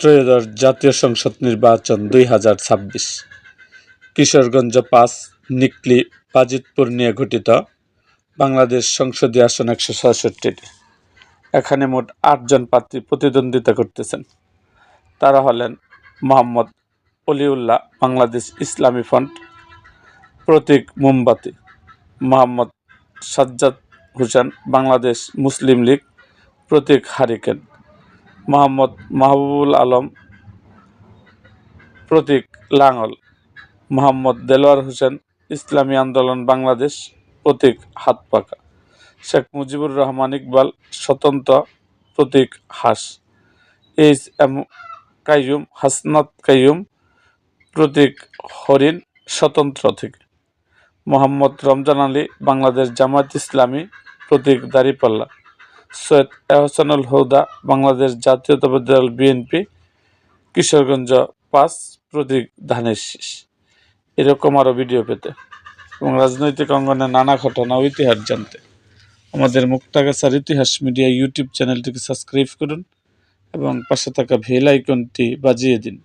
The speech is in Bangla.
ত্রয়োদশ জাতীয় সংসদ নির্বাচন দুই হাজার ছাব্বিশ। কিশোরগঞ্জ পাঁচ, নিকলি, বাজিতপুর নিয়ে গঠিত বাংলাদেশ সংসদীয় আসন একশো ছয়ষট্টিটি। এখানে মোট আটজন প্রার্থী প্রতিদ্বন্দ্বিতা করতেছেন। তারা হলেন মোহাম্মদ অলিউল্লাহ বাংলাদেশ ইসলামী ফ্রন্ট, প্রতীক মোমবাতি, মোহাম্মদ সাজ্জাদ হোসেন বাংলাদেশ মুসলিম লীগ, প্রতীক হারিকেন। মোহাম্মদ মাহবুবুল আলম প্রতীক লাঙল, মোহাম্মদ দেলোয়ার হোসেন, ইসলামী আন্দোলন বাংলাদেশ, প্রতীক হাত পাকা শেখ মুজিবুর রহমান ইকবাল, স্বতন্ত্র প্রতীক হাস, এইচ এম কাইয়ুম, হাসনাত কাইয়ুম, প্রতীক হরিণ, স্বতন্ত্র থেকে মোহাম্মদ রমজান আলী, বাংলাদেশ জামায়াত ইসলামী, প্রতীক দাঁড়িপাল্লা। সৈয়দ এহসানুল হৌদা, বাংলাদেশ জাতীয়তাবাদী দল বিএনপি, কিশোরগঞ্জ পাঁচ প্রতীক ধানের শীষ। এরকম আরও ভিডিও পেতে এবং রাজনৈতিক অঙ্গনে নানা ঘটনা ও ইতিহাস জানতে। আমাদের মুক্তাগাছার ইতিহাস মিডিয়া ইউটিউব চ্যানেলটিকে সাবস্ক্রাইব করুন এবং পাশে থাকা বেল আইকনটি বাজিয়ে দিন।